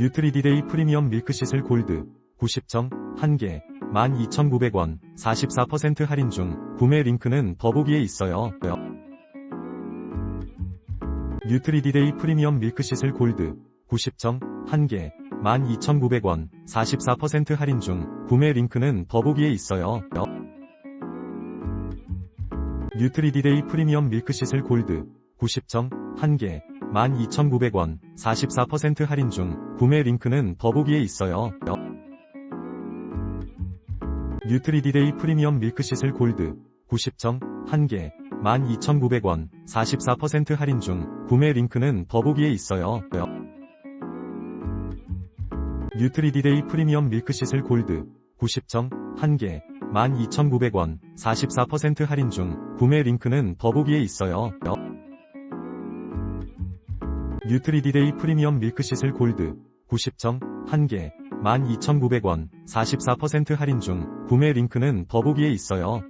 뉴트리디데이 프리미엄 밀크시슬 골드 90정 1개 12,900원 44% 할인 중 구매 링크는 더보기에 있어요. 뉴트리디데이 프리미엄 밀크시슬 골드 90정 1개 12,900원 44% 할인 중 구매 링크는 더보기에 있어요. 뉴트리디데이 프리미엄 밀크시슬 골드 90정 1개 12,900원 44% 할인 중 구매 링크는 더보기에 있어요. 뉴트리디데이 프리미엄 밀크시슬 골드 90정 1개 12,900원 44% 할인 중 구매 링크는 더보기에 있어요. 뉴트리디데이 프리미엄 밀크시슬 골드 90정 1개 12,900원 44% 할인 중 구매 링크는 더보기에 있어요. 뉴트리디데이 프리미엄 밀크시슬 골드 90정 1개 12,900원 44% 할인 중 구매 링크는 더보기에 있어요.